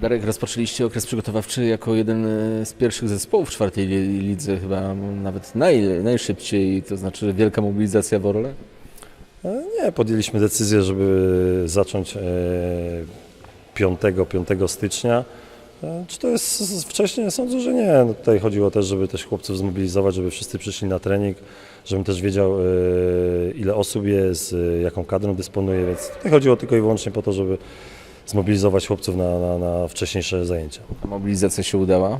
Darek, rozpoczęliście okres przygotowawczy jako jeden e, z pierwszych zespołów w czwartej li- lidze, chyba nawet naj, najszybciej, to znaczy wielka mobilizacja w Orle. E, Nie, podjęliśmy decyzję, żeby zacząć e, 5, 5 stycznia. Czy to jest wcześniej? Sądzę, że nie. No tutaj chodziło też, żeby też chłopców zmobilizować, żeby wszyscy przyszli na trening, żebym też wiedział, ile osób jest, jaką kadrą dysponuje, więc tutaj chodziło tylko i wyłącznie po to, żeby zmobilizować chłopców na, na, na wcześniejsze zajęcia. Mobilizacja się udała.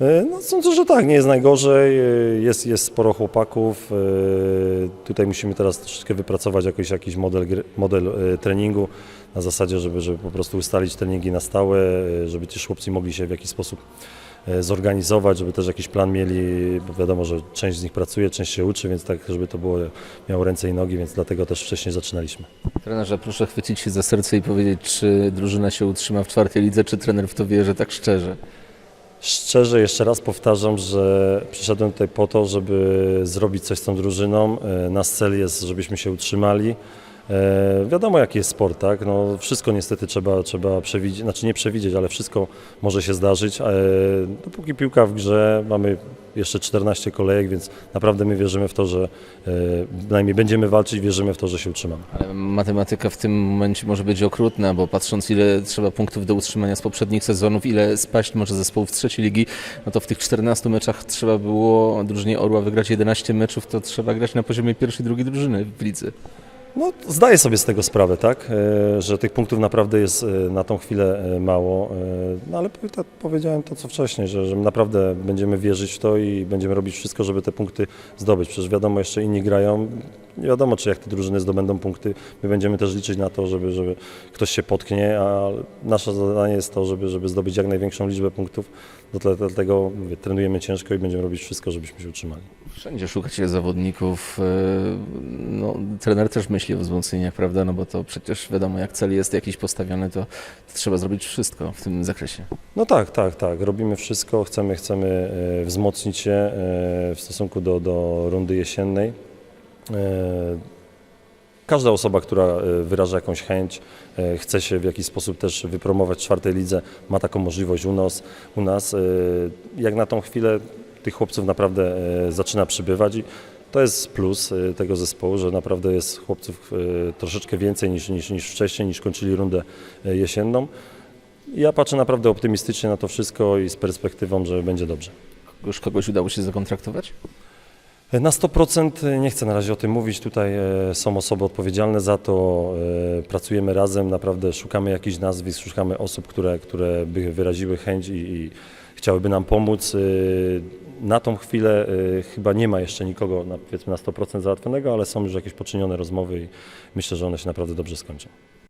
E, No, sądzę, że tak, nie jest najgorzej. E, Jest, jest sporo chłopaków. E, Tutaj musimy teraz troszeczkę wypracować jakiś, jakiś model, model treningu na zasadzie, żeby, żeby po prostu ustalić treningi na stałe, żeby ci chłopcy mogli się w jakiś sposób zorganizować, żeby też jakiś plan mieli, bo wiadomo, że część z nich pracuje, część się uczy, więc tak, żeby to było, miało ręce i nogi, więc dlatego też wcześniej zaczynaliśmy. Trenerze, proszę chwycić się za serce i powiedzieć, czy drużyna się utrzyma w czwartej lidze, czy trener w to wierzy tak szczerze. Szczerze jeszcze raz powtarzam, że przyszedłem tutaj po to, żeby zrobić coś z tą drużyną. E, Nasz cel jest, żebyśmy się utrzymali. E, Wiadomo jaki jest sport, tak? No, wszystko niestety trzeba, trzeba przewidzieć, znaczy nie przewidzieć, ale wszystko może się zdarzyć. E, Dopóki piłka w grze, mamy jeszcze 14 kolejek, więc naprawdę my wierzymy w to, że e, bynajmniej będziemy walczyć, wierzymy w to, że się utrzymamy. Ale matematyka w tym momencie może być okrutna, bo patrząc ile trzeba punktów do utrzymania z poprzednich sezonów, ile spaść może zespołów z trzeciej ligi, no to w tych 14 meczach trzeba było drużynie Orła wygrać 11 meczów, to trzeba grać na poziomie pierwszej, drugiej drużyny w lidze. No, zdaję sobie z tego sprawę, tak, e, że tych punktów naprawdę jest e, na tą chwilę e, mało, no ale tak powiedziałem to co wcześniej, że, że naprawdę będziemy wierzyć w to i będziemy robić wszystko, żeby te punkty zdobyć. Przecież wiadomo, jeszcze inni grają, nie wiadomo czy jak te drużyny zdobędą punkty, my będziemy też liczyć na to, żeby, żeby ktoś się potknie, a nasze zadanie jest to, żeby, żeby zdobyć jak największą liczbę punktów, Dlatego- dlatego mówię, trenujemy ciężko i będziemy robić wszystko, żebyśmy się utrzymali. Wszędzie szukacie zawodników. No, trener też myśli o wzmocnieniach, prawda? No bo to przecież wiadomo, jak cel jest jakiś postawiony, to, trzeba zrobić wszystko w tym zakresie. No tak, tak, tak. Robimy wszystko. Chcemy, chcemy e, wzmocnić się e, w stosunku do, do rundy jesiennej. E, Każda osoba, która wyraża jakąś chęć, chce się w jakiś sposób też wypromować w czwartej lidze, ma taką możliwość u nas. U nas. Jak na tą chwilę tych chłopców naprawdę zaczyna przybywać i to jest plus e, tego zespołu, że naprawdę jest chłopców e, troszeczkę więcej niż, niż, niż wcześniej, niż kończyli rundę e, jesienną. Ja patrzę naprawdę optymistycznie na to wszystko i z perspektywą, że będzie dobrze. Już kogoś udało się zakontraktować? Na 100% nie chcę na razie o tym mówić. Tutaj są osoby odpowiedzialne za to. Pracujemy razem, naprawdę szukamy jakichś nazwisk, szukamy osób, które, które by wyraziły chęć i, i chciałyby nam pomóc. Na tą chwilę e, chyba nie ma jeszcze nikogo na, powiedzmy na 100% załatwionego, ale są już jakieś poczynione rozmowy i myślę, że one się naprawdę dobrze skończą.